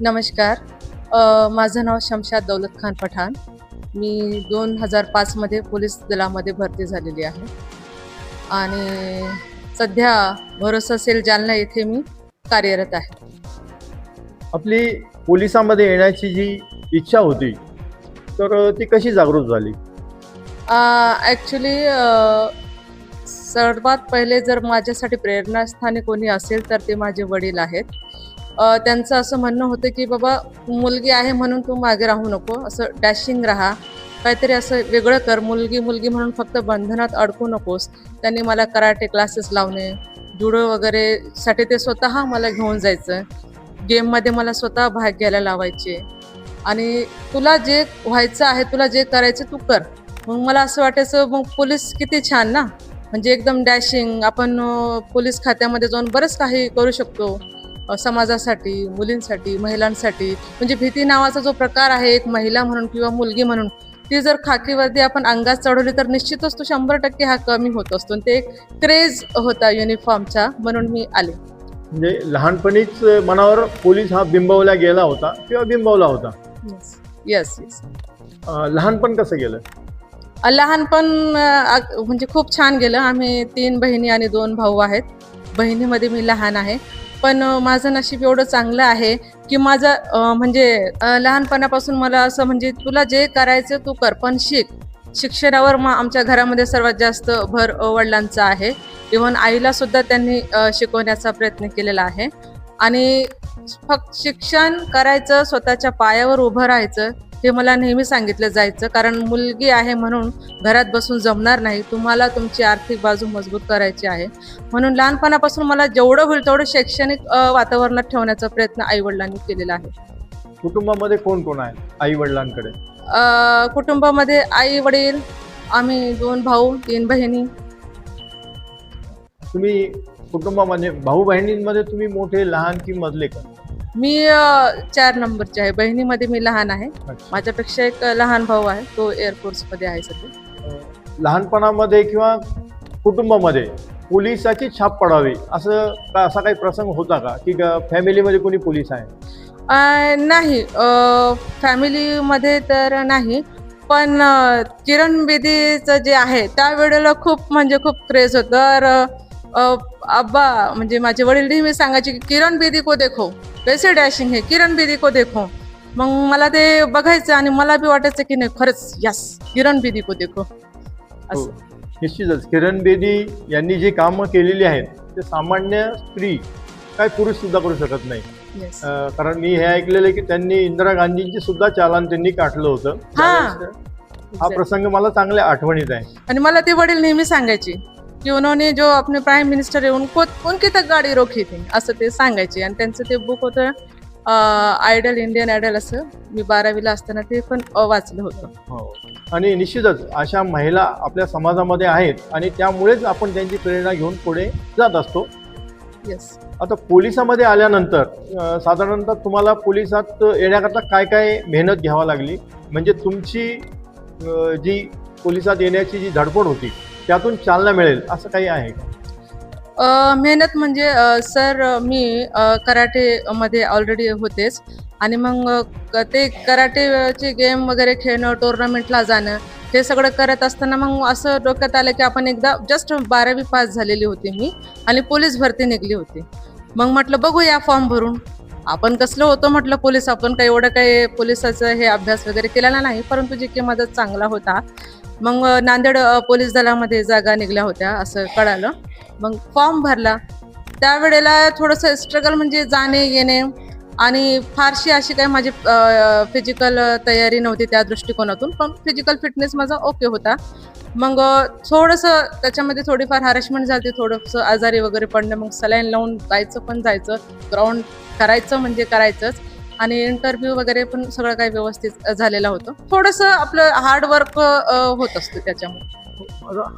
नमस्कार. माझं नाव शमशाद दौलत खान पठाण. मी दोन हजार पाचमध्ये पोलीस दलामध्ये भरती झालेली आहे. आणि सध्या भरोसा सेल जालना येथे मी कार्यरत आहे. आपली पोलिसांमध्ये येण्याची जी इच्छा होती तर ती कशी जागृत झाली? ॲक्च्युली सर्वात पहिले जर माझ्यासाठी प्रेरणास्थानी कोणी असेल तर ते माझे वडील आहेत. त्यांचं असं म्हणणं होतं की बाबा मुलगी आहे म्हणून तू मागे राहू नको असं डॅशिंग राहा. काहीतरी असं वेगळं कर मुलगी मुलगी म्हणून फक्त बंधनात अडकू नकोस. त्यांनी मला कराटे क्लासेस लावणे जुडो वगैरे साठी ते स्वतः मला घेऊन जायचं. गेममध्ये मला स्वतः भाग घ्यायला लावायचे. आणि तुला जे व्हायचं आहे तुला जे करायचं तू कर. मग मला असं वाटायचं मग पोलीस किती छान ना. म्हणजे एकदम डॅशिंग आपण पोलीस खात्यामध्ये जाऊन बरंच काही करू शकतो. समाजासाठी मुलींसाठी महिलांसाठी म्हणजे भीती नावाचा जो प्रकार आहे एक महिला म्हणून किंवा मुलगी म्हणून ती जर खाकी वर्दी आपण अंगात चढवली तर निश्चितच तो शंभर टक्के हा कमी होत असतो. आणि ते एक क्रेज होता युनिफॉर्मचा म्हणून मी आले. म्हणजे लहानपणीच मनावर पोलीस हा बिंबवला गेला होता किंवा बिंबवला होता? येस येस लहानपण कसं गेलं? लहानपण म्हणजे खूप छान गेलं. आम्ही तीन बहिणी आणि दोन भाऊ आहेत. बहिणीमध्ये मी लहान आहे. पण माझं नशीब एवढं चांगलं आहे की माझं म्हणजे लहानपणापासून मला असं म्हणजे तुला जे करायचं तू कर पण शिक. शिक्षणावर मग आमच्या घरामध्ये सर्वात जास्त भर वडिलांचा आहे. इव्हन आईला सुद्धा त्यांनी शिकवण्याचा प्रयत्न केलेला आहे. आणि फक्त शिक्षण करायचं स्वतःच्या पायावर उभं राहायचं हे मला नेहमी सांगितलं जायचं कारण मुलगी आहे म्हणून घरात बसून जमणार नाही. तुम्हाला तुमची आर्थिक बाजू मजबूत करायची आहे. म्हणून लहानपणापासून मला जेवढं होईल तेवढं शैक्षणिक वातावरणात ठेवण्याचा प्रयत्न आईवडिलांनी केलेला आहे. कुटुंबामध्ये कोण कोण आहे आई वडिलांकडे कुटुंबामध्ये आई वडील आम्ही दोन भाऊ तीन बहिणी. तुम्ही कुटुंबामध्ये भाऊ बहिणींमध्ये तुम्ही मोठे लहान की मधले का? मी चार नंबरची आहे. बहिणीमध्ये मी लहान आहे. माझ्यापेक्षा एक लहान भाऊ आहे. तो एअरफोर्समध्ये आहे सध्या. लहानपणामध्ये किंवा कुटुंबामध्ये पोलिसाची छाप पडावी असं का असा काही प्रसंग होता का? की फॅमिलीमध्ये कोणी पोलीस आहे? नाही. फॅमिलीमध्ये तर नाही. पण किरण बेदीचं जे आहे त्यावेळेला खूप म्हणजे खूप क्रेज होतं. तर अब्बा म्हणजे माझे वडील नेहमी सांगायचे की किरण बेदी को देखो कैसे डॅशिंग हे? किरण बेदी को देखो. मग मला ते बघायचं आणि मला बी वाटायचं की नाही खरंच यस किरण बेदी को देखो. हो. असं. निश्चितच. किरण बेदी यांनी जी कामं केलेली आहेत ते सामान्य स्त्री काय पुरुष सुद्धा करू शकत नाही. कारण मी हे ऐकलेलं आहे की त्यांनी इंदिरा गांधींची सुद्धा चालन त्यांनी काढलं होतं. हा प्रसंग मला चांगल्या आठवणीत आहे. आणि मला ते वडील नेहमी सांगायचे की उन्होंने जो अपने प्राईम मिनिस्टर है उनको उनकी तक गाडी रोखी थी असं ते सांगायचे. आणि त्यांचं ते बुक होतं आयडल इंडियन आयडल असं. मी बारावीला असताना ते पण वाचलं होतं. हो. आणि निश्चितच अशा महिला आपल्या समाजामध्ये आहेत आणि त्यामुळेच आपण त्यांची प्रेरणा घेऊन पुढे जात असतो. येस आता पोलिसामध्ये आल्यानंतर साधारणतः तुम्हाला पोलिसात येण्याकरता काय काय मेहनत घ्यावी लागली? म्हणजे तुमची जी पोलिसात येण्याची जी धडपड होती त्यातून चालना मिळेल असं काही आहे का? अ, मेहनत म्हणजे अ, सर मी अ, कराटेमध्ये ऑलरेडी होतेच. आणि मग अ, क- ते कराटेचे गेम वगैरे खेळणं टोर्नामेंटला जाणं हे सगळं करत असताना मग असं डोक्यात आलं की आपण एकदा जस्ट बारावी पास झालेली होती मी आणि पोलीस भरती निघली होती. मग म्हटलं बघू या फॉर्म भरून. आपण कसलं होतो म्हटलं पोलीस आपण काही एवढं काही पोलिसाचं हे अभ्यास वगैरे केलेला नाही परंतु जे की माझा चांगला होता. मग नांदेड पोलीस दलामध्ये जागा निघल्या होत्या असं कळालं. मग फॉर्म भरला. त्यावेळेला थोडंसं स्ट्रगल म्हणजे जाणे येणे आणि फारशी अशी काही माझी फिजिकल तयारी नव्हती त्या दृष्टिकोनातून. पण फिजिकल फिटनेस माझा ओके होता. मग थोडंसं त्याच्यामध्ये थोडीफार हॅरेसमेंट झाली थोडंसं आजारी वगैरे पडणं मग सलाईन लावून जायचं पण जायचं ग्राउंड करायचं म्हणजे करायचंच. आणि इंटरव्ह्यू वगैरे पण सगळं काही व्यवस्थित झालेलं होतं. थोडंसं आपलं हार्डवर्क होत असतं त्याच्यामुळे.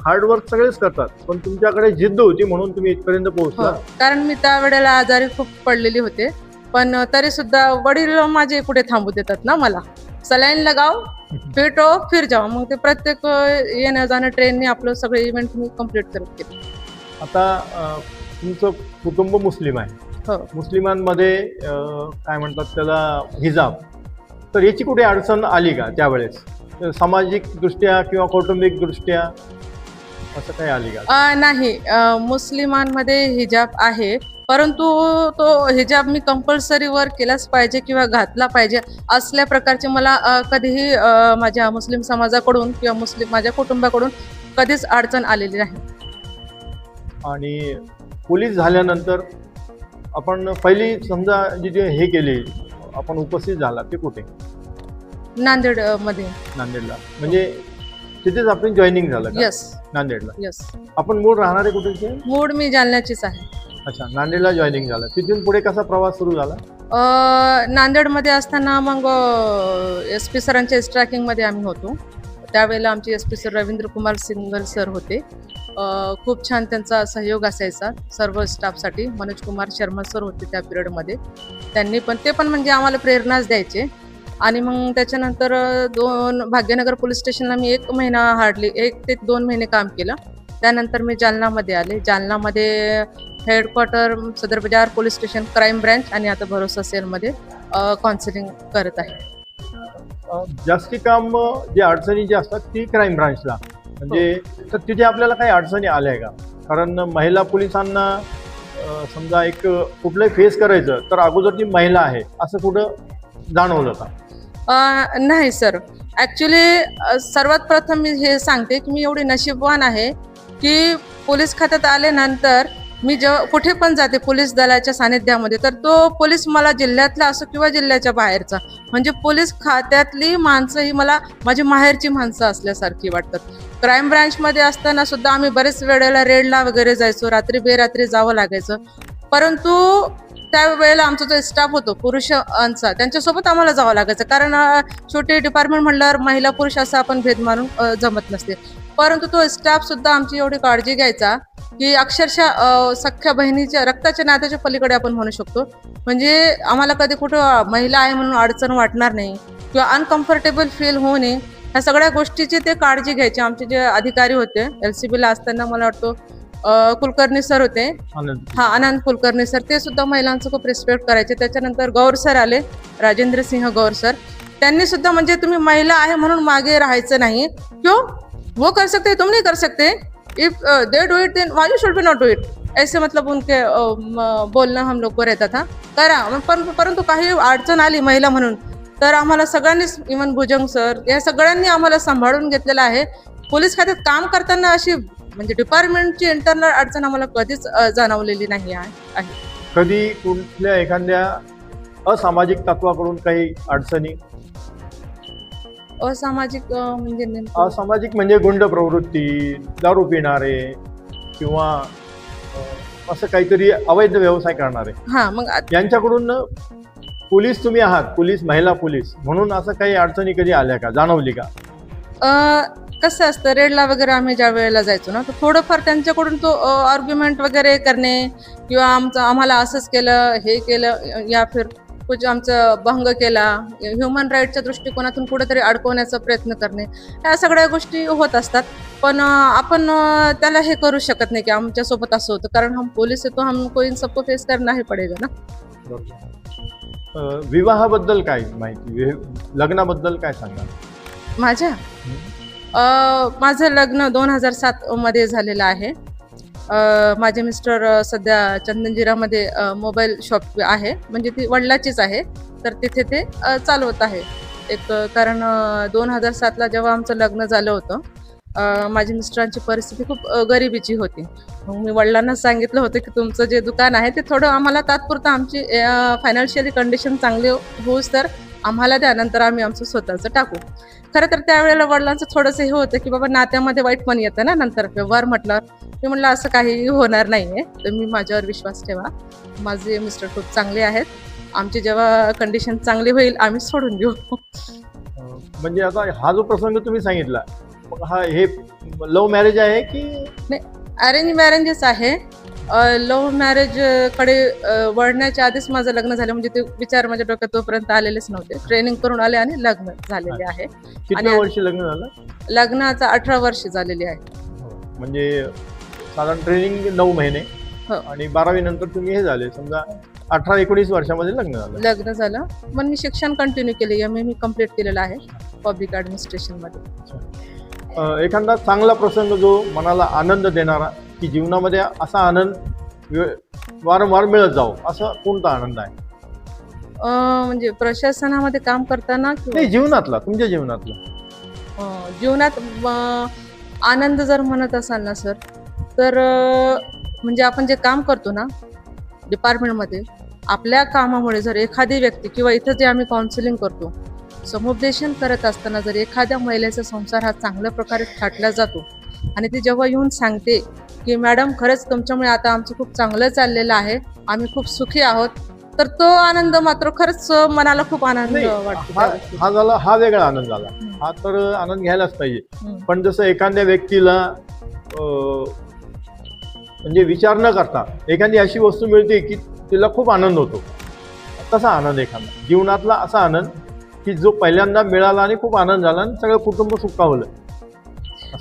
हार्डवर्क सगळेच करतात पण तुमच्याकडे जिद्द होती म्हणून तुम्ही इथपर्यंत हो पोहोचला कारण मी त्यावेळेला आजारी खूप पडलेली होते. पण तरी सुद्धा वडील माझे कुठे थांबू देतात ना मला. सलाईन लगाव फिट हो फिर जाओ. मग ते प्रत्येक येणं जाणं ट्रेनने आपलं सगळे इव्हेंट मी कंप्लीट करत गेले. आता तुमचं कुटुंब मुस्लिम आहे. हो मुस्लिमांमध्ये काय म्हणतात त्याला हिजाब. तर याची कुठे अडचण आली का त्यावेळेस? सामाजिक दृष्ट्या किंवा कौटुंबिक दृष्ट्या असं काही आली का? नाही. मुस्लिमांमध्ये हिजाब आहे. परंतु तो हिजाब मी कंपल्सरी वर केलाच पाहिजे किंवा घातला पाहिजे असल्या प्रकारचे मला कधीही माझ्या मुस्लिम समाजाकडून किंवा मुस्लिम माझ्या कुटुंबाकडून कधीच अडचण आलेली नाही. आणि पोलीस झाल्यानंतर आपण पहिली समजा जी जे हे केली आपण उपस्थित झाला ते कुठे? नांदेड अ, मध्ये. नांदेडला. म्हणजे तिथेच आपण जॉईनिंग झालं का? यस नांदेडला. यस आपण मूळ राहणारे कुठेचे मूड मी जालन्याचीच आहे. अच्छा नांदेडला जॉईनिंग झालं. तिथून पुढे कसा प्रवास सुरू झाला? अ, नांदेडमध्ये असताना मग एस पी सरांच्या ट्रॅकिंगमध्ये आम्ही होतो. त्यावेळेला आमचे S P sir Ravindra Kumar Singal sir होते. खूप छान त्यांचा सहयोग असायचा सर्व स्टाफसाठी. मनोज कुमार शर्मा सर होते त्या पिरियडमध्ये. त्यांनी पण ते पण म्हणजे आम्हाला प्रेरणाच द्यायचे. आणि मग त्याच्यानंतर दोन भाग्यनगर पोलीस स्टेशनला मी एक महिना हार्डली एक ते दोन महिने काम केलं. त्यानंतर मी जालनामध्ये आले. जालनामध्ये हेडक्वार्टर सदर बाजार पोलीस स्टेशन क्राईम ब्रँच आणि आता भरोसा सेलमध्ये काउन्सिलिंग करत आहे. जास्ती काम जे अडचणी जे असतात ती क्राईम ब्रांचला म्हणजे तर तिथे आपल्याला काही अडचणी आल्या का? कारण महिला पोलिसांना समजा एक कुठलंही फेस करायचं तर अगोदर ती महिला आहे असं कुठं जाणवलं का? नाही सर ॲक्च्युली सर्वात प्रथम मी हे सांगते की मी एवढी नशीबवान आहे की पोलीस खात्यात आल्यानंतर मी जेव्हा कुठे पण जाते पोलीस दलाच्या सानिध्यामध्ये तर तो पोलीस मला जिल्ह्यातला असो किंवा जिल्ह्याच्या बाहेरचा म्हणजे पोलीस खात्यातली माणसं ही मला माझी माहेरची माणसं असल्यासारखी वाटतात. क्राईम ब्रँचमध्ये असताना सुद्धा आम्ही बरेच वेळेला रेडला वगैरे जायचो रात्री बेरात्री जावं लागायचं. परंतु त्यावेळेला आमचा जो स्टाफ होतो पुरुषांचा त्यांच्यासोबत आम्हाला जावं लागायचं. कारण छोटी डिपार्टमेंट म्हणल्यावर महिला पुरुष असं आपण भेद मारून जमत नसते. परंतु तो स्टाफ सुद्धा आमची एवढी काळजी घ्यायचा की अक्षरशः सख्ख्या बहिणीच्या रक्ताच्या नात्याच्या पलीकडे आपण म्हणू शकतो. म्हणजे आम्हाला कधी कुठं महिला आहे म्हणून अडचण वाटणार नाही किंवा अनकम्फर्टेबल फील होऊ नये. ह्या सगळ्या गोष्टीची ते काळजी घ्यायचे. आमचे जे अधिकारी होते एल सी बीला असताना मला वाटतो कुलकर्णी सर होते. हा आनंद कुलकर्णी सर. ते सुद्धा महिलांचं खूप रिस्पेक्ट करायचे. त्याच्यानंतर गौर सर आले राजेंद्र सिंह गौर सर. त्यांनी सुद्धा म्हणजे तुम्ही महिला आहे म्हणून मागे राहायचं नाही. क्यों? वो कर सकते तुम्ही तुम नहीं कर सकते. If they do it then why you should be not do it ऐसे मतलब उनके बोलणं हम लोग को रहता था. करा मग परंतु काही अडचण आली महिला म्हणून तर आम्हाला सगळ्यांनीच इवन भुजंग सर या सगळ्यांनी आम्हाला सांभाळून घेतलेलं आहे. पोलीस खात्यात काम करताना अशी म्हणजे डिपार्टमेंटची इंटरनल अडचण आम्हाला कधीच जाणवलेली नाही आहे आहे. कधी कुठल्या एखाद्या असामाजिक तत्वाकडून काही अडचणी असामाजिक अ, म्हणजे नेमकं- असामाजिक म्हणजे गुंड प्रवृत्ती दारू पिणारे किंवा अ, असं काहीतरी अवैध व्यवसाय करणारे. हा मग आ- यांच्याकडून पोलीस तुम्ही आहात पोलीस महिला पोलीस म्हणून असं काही अडचणी कधी आल्या का जाणवली का? अ, कसं असतं रेडला वगैरे आम्ही ज्या वेळेला जायचो ना तर थोडंफार त्यांच्याकडून तो आर्ग्युमेंट वगैरे करणे किंवा आमचं आम्हाला असंच केलं हे केलं या फिर कुछ आमचं भंग केला ह्युमन राईटच्या दृष्टिकोनातून कुठेतरी अडकवण्याचा प्रयत्न करणे या सगळ्या गोष्टी होत असतात. पण आपण त्याला हे करू शकत नाही की आमच्यासोबत असं होतं कारण हम पोलीस येतो हम को इन सबको फेस करना ही पडेगा ना. विवाहाबद्दल काय माहिती? लग्नाबद्दल काय सांगा माझ्या? माझं लग्न दोन हजार सात मध्ये झालेलं आहे. माझे मिस्टर सध्या चंदनजिरामध्ये मोबाईल शॉप आहे. म्हणजे ती वडिलाचीच आहे. तर तिथे ते चालवत आहे. एक कारण दोन हजार सातला जेव्हा आमचं लग्न झालं होतं माझ्या मिस्टरांची परिस्थिती खूप गरिबीची होती. मग मी वडिलांना सांगितलं होतं की तुमचं जे दुकान आहे ते थोडं आम्हाला तात्पुरतं आमची फायनान्शियली कंडिशन चांगली होऊस तर आम्हाला त्यानंतर आम्ही आमचं स्वतःचं टाकू. खरं तर त्यावेळेला वडिलांचं थोडंसं हे होतं की बाबा नात्यामध्ये वाईट पण येतं ना नंतर. व्यवहार म्हटल्यावर मी म्हटलं असं काही होणार नाही आहे तुम्ही माझ्यावर विश्वास ठेवा. माझे मिस्टर खूप चांगले आहेत. आमची जेव्हा कंडिशन चांगली होईल आम्ही सोडून देऊ. अ, म्हणजे आता हा जो प्रसंग तुम्ही सांगितला हा हे लव्ह मॅरेज आहे की अरेंज मॅरेंजच आहे. लव्ह मॅरेजकडे अ, वळण्याच्या आधीच माझं लग्न झालं. म्हणजे ते विचार माझ्या डोक्यात तोपर्यंत आलेलेच नव्हते. ट्रेनिंग करून आले आणि लग्न झालेले आहे. आणि- वर्षी लग्न झालं? लग्नाचा अठरा वर्ष झालेली आहे. म्हणजे साधारण ट्रेनिंग नऊ महिने हो. आणि बारावी नंतर तुम्ही हे झाले. समजा अठरा एकोणीस वर्षामध्ये लग्न झालं. लग्न झालं. पण मी शिक्षण कंटिन्यू केले. एम ए मी कंप्लीट केलेलं आहे पब्लिक ॲडमिनिस्ट्रेशनमध्ये एखादा चांगला प्रसंग जो मनाला आनंद देणारा की जीवनामध्ये असा आनंद वारंवार मिळत जाऊ असा कोणता आनंद आहे? म्हणजे प्रशासनामध्ये काम करताना नाही जीवनातला तुमच्या जीवनातला. जीवनात आनंद जर म्हणत असाल ना सर तर म्हणजे आपण जे काम करतो ना डिपार्टमेंटमध्ये आपल्या कामामुळे जर एखादी व्यक्ती किंवा इथं जे आम्ही काउन्सिलिंग करतो समुपदेशन करत असताना जर एखाद्या महिलेचा संसार हा चांगल्या प्रकारे थाटला जातो आणि ती जेव्हा येऊन सांगते की मॅडम खरंच तुमच्यामुळे आता आमचं खूप चांगलं चाललेलं आहे. आम्ही खूप सुखी आहोत. तर तो आनंद मात्र खरंच मनाला खूप आनंद नाही वाटतो. हा. हा झाला हा वेगळा आनंद झाला. हा तर आनंद घ्यायलाच पाहिजे. हम्म. पण जसं एखाद्या व्यक्तीला अ, म्हणजे विचार न करता एखादी अशी वस्तू मिळते की तिला खूप आनंद होतो. तसा आनंद एखादा. जीवनातला असा आनंद की जो पहिल्यांदा मिळाला आणि खूप आनंद झाला आणि सगळं कुटुंब सुखावलं.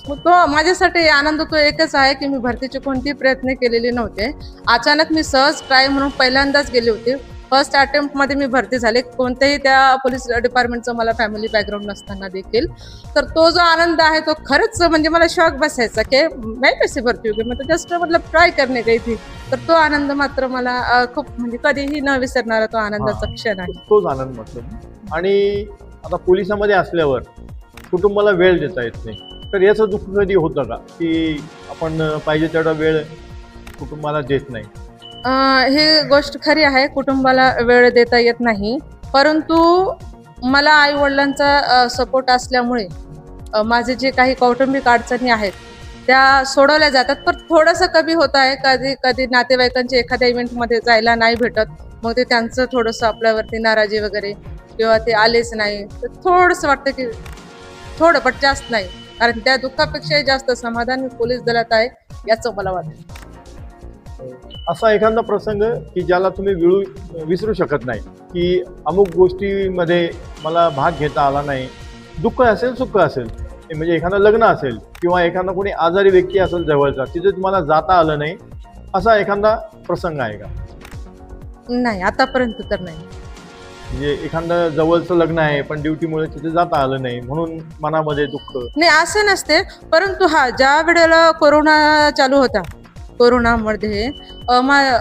मग तो माझ्यासाठी आनंद तो एकच आहे की मी भरतीचे कोणतेही प्रयत्न केलेले नव्हते. अचानक मी सहज ट्राय म्हणून पहिल्यांदाच गेले होते. फर्स्ट अटेम्प्टमध्ये मी भरती झाले. कोणत्याही त्या पोलीस डिपार्टमेंटचं मला फॅमिली बॅकग्राऊंड नसताना देखील. तर तो जो आनंद आहे तो खरंच म्हणजे मला शॉक बसायचा की नाही पैसे भरती होगी मतलब जस्ट मतलब ट्राय करणे गई थी तर तो आनंद मात्र मला खूप म्हणजे कधीही न विसरणारा तो आनंदाचा. क्षण आहे. तोच आनंद म्हटलं आणि आता पोलिसामध्ये असल्यावर कुटुंबाला वेळ देता येत नाही. तर याचं दुःख कधी होतं का? की आपण पाहिजे तेवढा वेळ कुटुंबाला देत नाही? अं, गोष्ट खरी आहे. कुटुंबाला वेळ देता येत नाही. परंतु मला आई वडिलांचा सपोर्ट असल्यामुळे अं, माझे जे काही कौटुंबिक अडचणी आहेत त्या सोडवल्या जातात. पण थोडंसं कमी होत आहे. कधी कधी नातेवाईकांच्या एखाद्या इव्हेंटमध्ये जायला नाही भेटत. मग ते त्यांचं थोडंसं आपल्यावरती नाराजी वगैरे किंवा ते आलेच नाही. तर थोडंसं वाटतं की थोडं पण जास्त नाही. कारण त्या दुःखापेक्षाही जास्त समाधान पोलीस दलात आहे याचं मला वाटतं. असा एखादा प्रसंग की ज्याला तुम्ही विळू विसरू शकत नाही की अमुक गोष्टीमध्ये मला भाग घेता आला नाही. दुःख असेल सुख असेल म्हणजे एखादं लग्न असेल किंवा एखादा कोणी आजारी व्यक्ती असेल जवळचा तिथे तुम्हाला जाता आलं नाही असा एखादा प्रसंग आहे का? नाही आतापर्यंत तर नाही. म्हणजे एखादं जवळचं लग्न आहे पण ड्युटीमुळे तिथे जाता आलं नाही म्हणून मनामध्ये दुःख. नाही असं नसते. परंतु हा ज्या वेळेला कोरोना चालू होता कोरोनामध्ये मा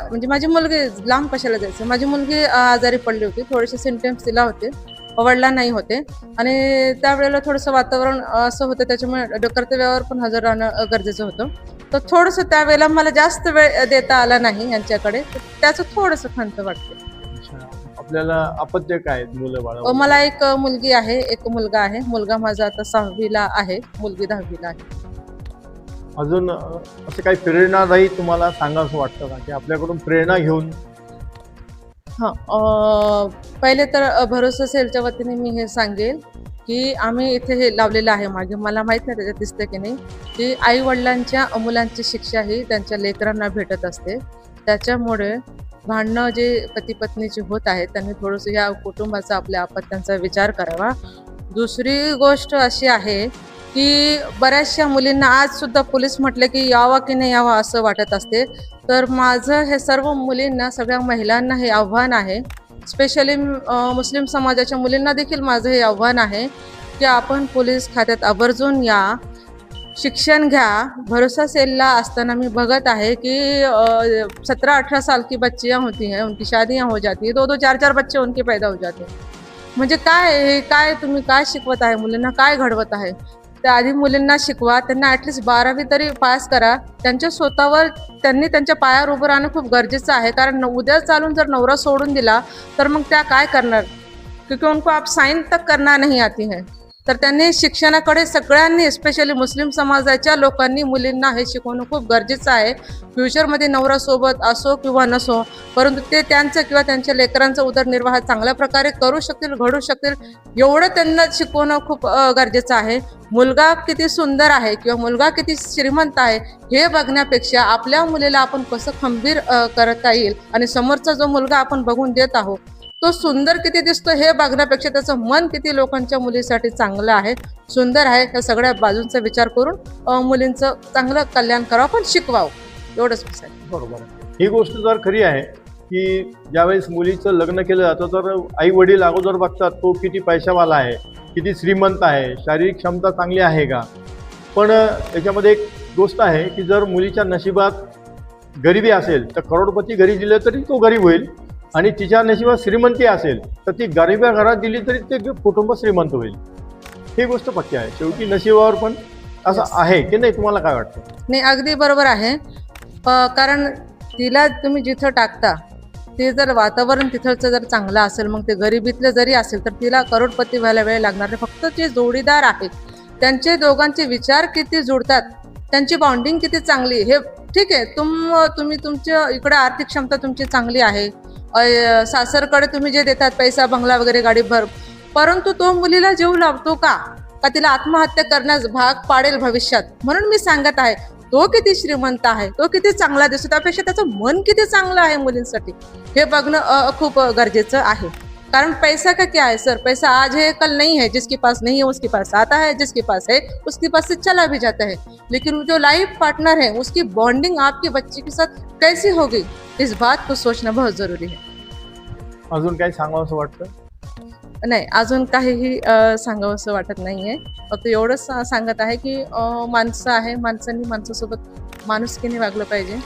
म्हणजे माझी मुलगी लांब कशाला जायचं? माझी मुलगी आजारी पडली होती. थोडेसे सिमटम्स तिला होते. वडला नाही होते. आणि त्यावेळेला थोडंसं वातावरण असं होतं त्याच्यामुळे कर्तव्यावर पण हजर राहणं गरजेचं होतं. तर थोडंसं त्यावेळेला मला जास्त वेळ देता आला नाही यांच्याकडे. तर त्याचं थोडंसं खंत वाटते. आपल्याला अपत्य काय मुलं बाळा. मला एक मुलगी आहे एक मुलगा आहे. मुलगा माझा आता सहावीला आहे मुलगी दहावीला आहे. अजून असं काही प्रेरणादायी तुम्हाला सांगावं वाटतं का? की आपल्याकडून प्रेरणा घेऊन? हां पहिले तर भरोसा सेलच्या वतीने मी हे सांगेल की आम्ही इथे हे लावलेलं आहे मागे. मला माहीत नाही त्याच्यात दिसतं की नाही की आई वडिलांच्या मुलांची शिक्षा ही त्यांच्या लेकरांना भेटत असते. त्याच्यामुळे भांडणं जे पती पत्नीचे होत आहेत त्यांनी थोडंसं या कुटुंबाचा आपल्या आपत्त्यांचा विचार करावा. दुसरी गोष्ट अशी आहे की बऱ्याचशा मुलींना आज सुद्धा पोलीस म्हटले की यावा की नाही यावा असं वाटत असते. तर माझं हे सर्व मुलींना सगळ्या महिलांना हे आव्हान आहे. स्पेशली मुस्लिम समाजाच्या मुलींना देखील माझं हे आव्हान आहे की आपण पोलीस खात्यात आवर्जून या. शिक्षण घ्या. भरोसा सेलला असताना मी बघत आहे की सत्रह अठारह साल की बच्चियाँ होती हैं उनकी शादियाँ हो जाती है. दो दो चार चार बच्चे उनके पैदा हो जाते हैं. म्हणजे काय हे काय तुम्ही काय शिकवत आहे मुलींना? काय घडवत आहे? त्या आधी मुलींना शिकवा त्यांना ॲटलिस्ट बारावी तरी पास करा. त्यांच्या स्वतःवर त्यांनी त्यांच्या पायावर उभं राहणं खूप गरजेचं आहे. कारण उद्या चालून जर नवरा सोडून दिला तर मग त्या काय करणार? क्योंकि उनको आप साइन तक करना नहीं आती है. तर त्यांनी शिक्षणाकडे सगळ्यांनी स्पेशली मुस्लिम समाजाच्या लोकांनी मुलींना हे शिकवणं खूप गरजेचं आहे. फ्युचरमध्ये नवरासोबत असो किंवा नसो परंतु ते त्यांचं किंवा त्यांच्या लेकरांचा उदरनिर्वाह चांगल्या प्रकारे करू शकतील घडू शकतील एवढं त्यांना शिकवणं खूप गरजेचं आहे. मुलगा किती सुंदर आहे किंवा मुलगा किती श्रीमंत आहे हे बघण्यापेक्षा आपल्या मुलीला आपण कसं खंबीर करता येईल आणि समोरचा जो मुलगा आपण बघून देत आहोत तो सुंदर किती दिसतो हे बघण्यापेक्षा त्याचं मन किती लोकांच्या मुलीसाठी चांगलं आहे सुंदर आहे ह्या सगळ्या बाजूंचा विचार करून मुलींचं चांगलं कल्याण करावं पण शिकवावं. एवढंच बरोबर. ही गोष्ट जर खरी आहे की ज्यावेळेस मुलीचं लग्न केलं जातं तर आई वडील अगोदर बघतात तो किती पैशावाला आहे किती श्रीमंत आहे शारीरिक क्षमता चांगली आहे का? पण याच्यामध्ये एक गोष्ट आहे की जर मुलीच्या नशिबात गरिबी असेल तर करोडपती घरी दिलं तरी तो गरीब होईल. आणि तिच्या नशिबात श्रीमंती असेल तर ती गरिब्या घरात दिली तरी ते कुटुंब श्रीमंत होईल. ही गोष्ट पक्की आहे. शेवटी नशिबावर पण असं. आहे की नाही तुम्हाला काय वाटतं? नाही अगदी बरोबर आहे. कारण तिला तुम्ही जिथं टाकता ते जर वातावरण तिथलचं जर चांगलं असेल मग ते गरिबीतलं जरी असेल तर तिला करोडपती व्हायला वेळ लागणार नाही. फक्त जे जोडीदार आहेत त्यांचे दोघांचे विचार किती जुळतात त्यांची बॉन्डिंग किती चांगली हे ठीक आहे. तुम तुम्ही तुमच्या इकडे आर्थिक क्षमता तुमची चांगली आहे. सासरकडे तुम्ही जे देतात पैसा बंगला वगैरे गाडी भर परंतु तो मुलीला जीव लावतो का? का तिला आत्महत्या करण्यास भाग पाडेल भविष्यात? म्हणून मी सांगत आहे तो किती श्रीमंत आहे तो किती चांगला दिसतो त्यापेक्षा त्याचं मन किती चांगलं आहे मुलींसाठी? हे बघणं खूप गरजेचं आहे. कारण पैसा का क्या है सर? पैसा आज है कल नहीं है। जिसके पास नहीं है उसके पास आता है। जिसके पास है उसके पास से चला भी जाता है। लेकिन जो लाइफ पार्टनर है उसकी बॉन्डिंग आपके बच्चे के साथ कैसी होगी इस बात को सोचना बहुत ज़रूरी है। अजून काही सांगावं असं वाटतं? नाही अजून काहीही अ, सांगावंसं वाटत नाहीये फक्त एवढंच सांगत आहे की माणसं आहे. माणसांनी माणसासोबत माणुसकीने वागलं पाहिजे.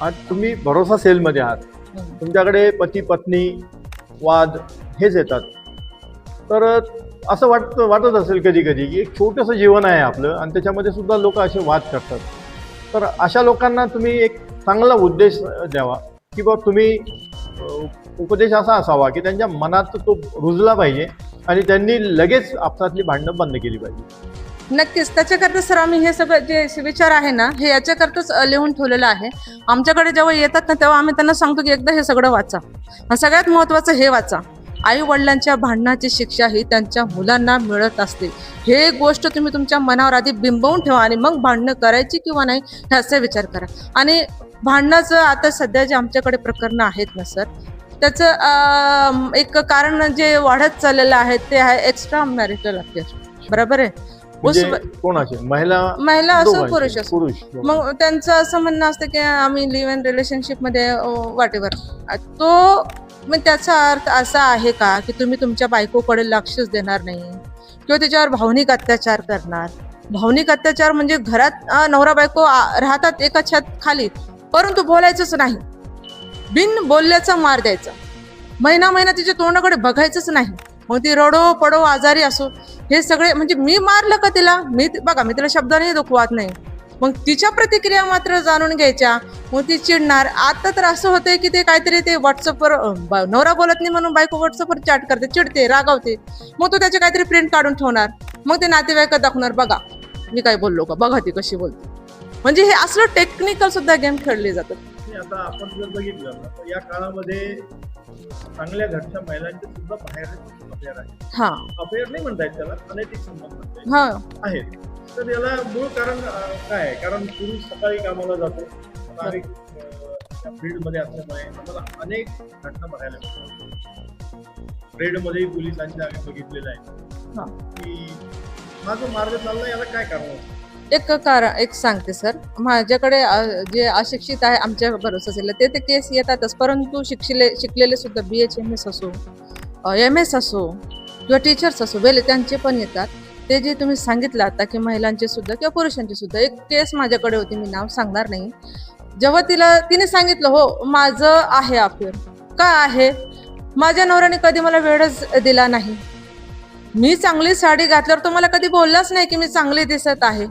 आज तुम्ही भरोसा सेलमध्ये आहात. हम्म. तुमच्याकडे पती पत्नी वाद हेच येतात. तर असं वाटतं वाटत असेल कधी कधी की एक छोटंसं जीवन आहे आपलं आणि त्याच्यामध्ये सुद्धा लोक असे वाद करतात. तर अशा लोकांना तुम्ही एक चांगला उद्देश द्यावा की बा तुम्ही उपदेश असा असावा की त्यांच्या मनात तो रुजला पाहिजे आणि त्यांनी लगेच आपसातली भांडणं बंद केली पाहिजे. नक्कीच. त्याच्याकरता सर आम्ही हे सगळं जे विचार आहे ना हे याच्याकरताच लिहून ठेवलेलं आहे. आमच्याकडे जेव्हा येतात ना तेव्हा आम्ही त्यांना सांगतो की एकदा हे सगळं वाचा. सगळ्यात महत्त्वाचं हे वाचा. आई वडिलांच्या भांडणाची शिक्षा ही त्यांच्या मुलांना मिळत असते. हे गोष्ट तुम्ही तुमच्या मनावर आधी बिंबवून ठेवा आणि मग भांडणं करायची किंवा नाही ह्याचा विचार करा. आणि भांडणाचं आता सध्या जे आमच्याकडे प्रकरणं आहेत ना सर त्याचं एक कारण जे वाढत चाललेलं आहे ते आहे एक्स्ट्रा मॅरिटल अफेअर बरोबर आहे? म्हणजे महिला महिला असो पुरुष असो. पुरुष मग त्यांचं असं म्हणणं असतं की आम्ही लिव्ह इन रिलेशनशिपमध्ये वाटेवर तो मग त्याचा अर्थ असा आहे का की तुम्ही तुमच्या बायकोकडे लक्षच देणार नाही? किंवा त्याच्यावर भावनिक अत्याचार करणार? भावनिक अत्याचार म्हणजे घरात नवरा बायको राहतात एका छत खाली परंतु बोलायचंच नाही. बिन बोलल्याचा मार द्यायचा. महिना महिना तिच्या तोंडाकडे बघायचंच नाही. मग ती रडो पडो आजारी असो. हे सगळे म्हणजे मी मारलं का तिला? मी बघा मी तिला शब्दाने दुखवात नाही. मग तिच्या प्रतिक्रिया मात्र जाणून घ्यायच्या. मग ती चिडणार. आता तर असं होतंय की ते काहीतरी ते व्हॉट्सअपवर ब- नवरा बोलत नाही म्हणून बायको व्हॉट्सअपवर चॅट करते चिडते रागावते. मग तो त्याचे काहीतरी प्रिंट काढून ठेवणार. मग ते नातेवाईकात दाखवणार बघा मी काय बोललो का? बघा ती कशी बोलते. म्हणजे हे असलं टेक्निकल सुद्धा गेम खेळले जातात आता आपण जर बघितलं या काळामध्ये चांगल्या घरच्या महिलांचे सुद्धा बाहेर अफेअर आहे हा. अफेअर नाही म्हणता येत त्याला अनैतिक संबंध. हा. आहेत तर याला मूळ कारण काय आहे? कारण पुरुष सकाळी कामाला जातो. फील्डमध्ये असल्यामुळे आम्हाला अनेक घटना बघायला मिळतात. रेडमध्ये पोलिसांच्या आम्ही बघितलेलं हा. आहे की हा जो मार्ग चालला याला काय कारण असतं? एक कारण एक सांगते सर. माझ्याकडे जे अशिक्षित आहे आमच्या भरोसा ते ते केस येतातच. परंतु शिक्षले शिकलेले सुद्धा बी एच एम एस असो एम एस असो किंवा टीचर्स असो वेले त्यांचे पण येतात. ते जे तुम्ही सांगितलं आता की महिलांचे सुद्धा किंवा पुरुषांचे सुद्धा एक केस माझ्याकडे होती मी नाव सांगणार नाही. जेव्हा तिला तिने सांगितलं हो माझं आहे अफेअर का आहे? माझ्या नवऱ्याने कधी मला वेळच दिला नाही. मी चांगली साडी घातल्यावर तो मला कधी बोललाच नाही की मी चांगली दिसत आहे.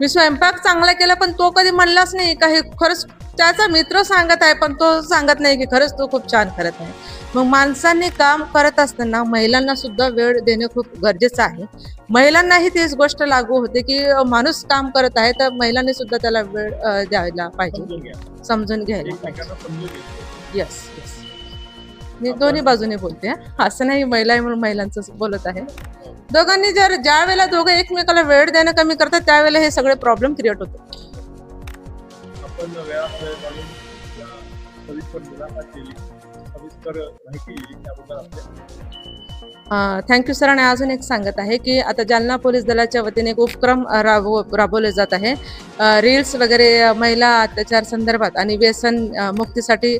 मी स्वयंपाक चांगला केला पण तो कधी म्हणलाच नाही का हे खरंच त्याचा मित्र सांगत आहे पण तो सांगत नाही की खरंच तो खूप छान करत आहे. मग माणसांनी काम करत असताना महिलांना सुद्धा वेळ देणे खूप गरजेचं आहे. महिलांनाही तीच गोष्ट लागू होते की माणूस काम करत आहे तर महिलांनी सुद्धा त्याला वेळ द्यायला पाहिजे. समजून घ्या. समजून घ्यायला पाहिजे. येस येस मी दोन्ही बाजूने बोलते. असं नाही महिला म्हणून महिलांचं बोलत आहे. दोघांनी जर ज्या वेळेला दोघं एकमेकाला वेळ देणं कमी करतात त्यावेळेला हे सगळे प्रॉब्लेम क्रिएट होतात. आपण वेळात वेळ सविस्तर मुलाखत केली सविस्तर माहिती दिली त्याबद्दल आपल्या थँक्यू सर आणि अजून एक सांगत आहे की आता जालना पोलीस दलाच्या वतीने एक उपक्रम राबव राबवले जात आहे. रील्स वगैरे महिला अत्याचार संदर्भात आणि व्यसन मुक्तीसाठी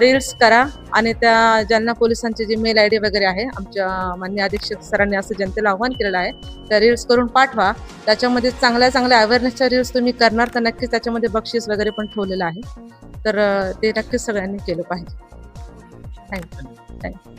रील्स करा आणि त्या ज्यांना पोलिसांचे जे मेल आय डी वगैरे आहे आमच्या मान्य अधीक्षक सरांनी असं जनतेला आव्हान केलेलं आहे त्या रील्स करून पाठवा. त्याच्यामध्ये चांगल्या चांगल्या अवेअरनेसच्या रील्स तुम्ही करणार तर नक्कीच त्याच्यामध्ये बक्षीस वगैरे पण ठेवलेलं आहे. तर ते नक्कीच सगळ्यांनी केलं पाहिजे. Thank you thank you